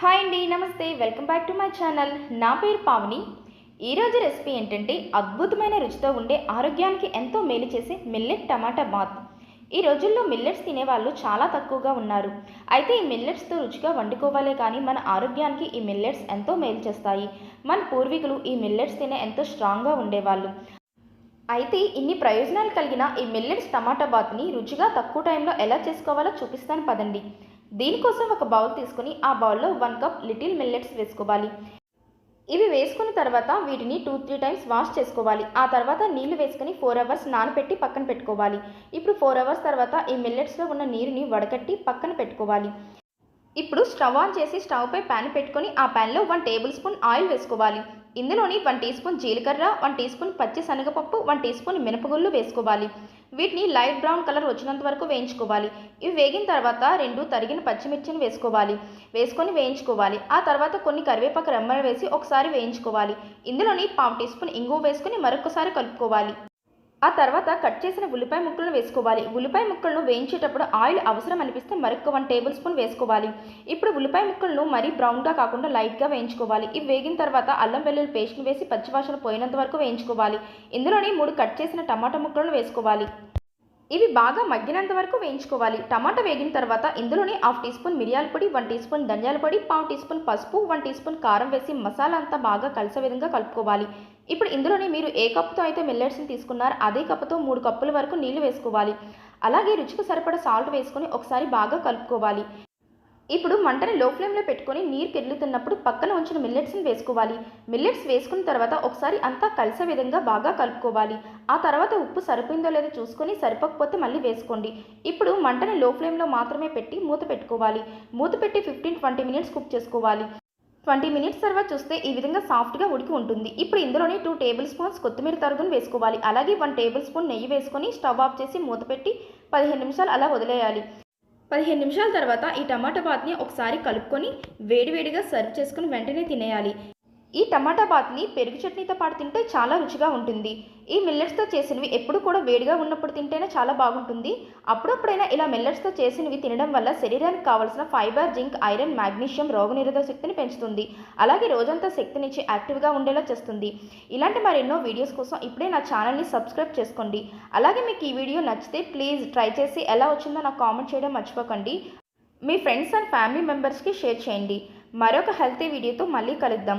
Hi అండి నమస్తే. Welcome back to my channel. నా పేరు పావని. ఈరోజు రెసిపీ ఏంటంటే అద్భుతమైన రుచితో ఉండే ఆరోగ్యానికి ఎంతో మేలు చేసే మిల్లెట్ టమాటా బాత్. ఈ రోజుల్లో మిల్లెట్స్ తినేవాళ్ళు చాలా తక్కువగా ఉన్నారు. అయితే ఈ మిల్లెట్స్తో రుచిగా వండుకోవాలే కానీ మన ఆరోగ్యానికి ఈ మిల్లెట్స్ ఎంతో మేలు చేస్తాయి. మన పూర్వీకులు ఈ మిల్లెట్స్ తినే ఎంతో స్ట్రాంగ్గా ఉండేవాళ్ళు. అయితే ఇన్ని ప్రయోజనాలు కలిగిన ఈ మిల్లెట్స్ టమాటా బాత్ని రుచిగా తక్కువ టైంలో ఎలా చేసుకోవాలో చూపిస్తాను పదండి. దీనికోసం ఒక బౌల్ తీసుకుని ఆ బౌల్లో వన్ కప్ లిటిల్ మిల్లెట్స్ వేసుకోవాలి. ఇవి వేసుకున్న తర్వాత వీటిని టూ త్రీ టైమ్స్ వాష్ చేసుకోవాలి. ఆ తర్వాత నీళ్ళు వేసుకుని ఫోర్ అవర్స్ నానబెట్టి పక్కన పెట్టుకోవాలి. ఇప్పుడు ఫోర్ అవర్స్ తర్వాత ఈ మిల్లెట్స్లో ఉన్న నీరుని వడకట్టి పక్కన పెట్టుకోవాలి. ఇప్పుడు స్టవ్ ఆన్ చేసి స్టవ్పై ప్యాన్ పెట్టుకొని ఆ ప్యాన్లో వన్ టేబుల్ స్పూన్ ఆయిల్ వేసుకోవాలి. ఇందులోని వన్ టీ స్పూన్ జీలకర్ర వన్ టీ స్పూన్ పచ్చి శనగపప్పు వన్ టీ స్పూన్ మినపగుళ్ళు వేసుకోవాలి. వీటిని లైట్ బ్రౌన్ కలర్ వచ్చినంత వరకు వేయించుకోవాలి. ఇవి వేగిన తర్వాత రెండు తరిగిన పచ్చిమిర్చిని వేసుకోవాలి. వేసుకొని వేయించుకోవాలి. ఆ తర్వాత కొన్ని కరివేపాకు రెమ్మలు వేసి ఒకసారి వేయించుకోవాలి. ఇందులోని పావు టీ స్పూన్ ఇంగువ వేసుకొని మరొకసారి కలుపుకోవాలి. ఆ తర్వాత కట్ చేసిన ఉల్లిపాయ ముక్కలను వేసుకోవాలి. ఉల్లిపాయ ముక్కలను వేయించేటప్పుడు ఆయిల్ అవసరం అనిపిస్తే మరొక వన్ టేబుల్ స్పూన్ వేసుకోవాలి. ఇప్పుడు ఉల్లిపాయ ముక్కలను మరీ బ్రౌన్గా కాకుండా లైట్గా వేయించుకోవాలి. ఇవి వేగిన తర్వాత అల్లం వెల్లుల్లి పేస్ట్ని వేసి పచ్చివాసన పోయినంత వరకు వేయించుకోవాలి. ఇందులోని మూడు కట్ చేసిన టమాటా ముక్కలను వేసుకోవాలి. ఇవి బాగా మగ్గినంత వరకు వేయించుకోవాలి. టమాటా వేగిన తర్వాత ఇందులోనే హాఫ్ టీ స్పూన్ మిరియాల పొడి వన్ టీ స్పూన్ ధనియాల పొడి పావు టీ స్పూన్ పసుపు వన్ టీ స్పూన్ కారం వేసి మసాలా అంతా బాగా కలిసే విధంగా కలుపుకోవాలి. ఇప్పుడు ఇందులోనే మీరు ఏ కప్పుతో అయితే మిల్లెట్స్ని తీసుకున్నారు అదే కప్పుతో మూడు కప్పుల వరకు నీళ్ళు వేసుకోవాలి. అలాగే రుచికి సరిపడా సాల్ట్ వేసుకొని ఒకసారి బాగా కలుపుకోవాలి. ఇప్పుడు మంటని లో ఫ్లేమ్లో పెట్టుకొని నీరు కెళ్ళుతున్నప్పుడు పక్కన ఉంచిన మిల్లెట్స్ని వేసుకోవాలి. మిల్లెట్స్ వేసుకున్న తర్వాత ఒకసారి అంతా కలిసే విధంగా బాగా కలుపుకోవాలి. ఆ తర్వాత ఉప్పు సరిపోయిందో లేదో చూసుకొని సరిపోకపోతే మళ్ళీ వేసుకోండి. ఇప్పుడు మంటని లో ఫ్లేమ్లో మాత్రమే పెట్టి మూత పెట్టుకోవాలి. మూత పెట్టి ఫిఫ్టీన్ ట్వంటీ మినిట్స్ కుక్ చేసుకోవాలి. ట్వంటీ మినిట్స్ తర్వాత చూస్తే ఈ విధంగా సాఫ్ట్గా ఉడికి ఉంటుంది. ఇప్పుడు ఇందులోనే టూ టేబుల్ స్పూన్స్ కొత్తిమీర తరుగును వేసుకోవాలి. అలాగే వన్ టేబుల్ స్పూన్ నెయ్యి వేసుకొని స్టవ్ ఆఫ్ చేసి మూత పెట్టి పదిహేను నిమిషాలు అలా వదిలేయాలి. పదిహేను నిమిషాల తర్వాత ఈ టమాటా బాత్ని ఒకసారి కలుపుకొని వేడివేడిగా సర్వ్ చేసుకుని వెంటనే తినేయాలి. ఈ టమాటా బాత్ని పెరుగు చట్నీతో పాటు తింటే చాలా రుచిగా ఉంటుంది. ఈ మిల్లెట్స్తో చేసినవి ఎప్పుడు కూడా వేడిగా ఉన్నప్పుడు తింటేనే చాలా బాగుంటుంది. అప్పుడప్పుడైనా ఇలా మిల్లెట్స్తో చేసినవి తినడం వల్ల శరీరానికి కావాల్సిన ఫైబర్ జింక్ ఐరన్ మ్యాగ్నీషియం రోగనిరోధక శక్తిని పెంచుతుంది. అలాగే రోజంతా శక్తినిచ్చి యాక్టివ్గా ఉండేలా చేస్తుంది. ఇలాంటి మరెన్నో వీడియోస్ కోసం ఇప్పుడే నా ఛానల్ని సబ్స్క్రైబ్ చేసుకోండి. అలాగే మీకు ఈ వీడియో నచ్చితే ప్లీజ్ ట్రై చేసి ఎలా వచ్చిందో నాకు కామెంట్ చేయడం మర్చిపోకండి. మీ ఫ్రెండ్స్ అండ్ ఫ్యామిలీ మెంబర్స్కి షేర్ చేయండి. మరొక హెల్తీ వీడియోతో మళ్ళీ కలుద్దాం.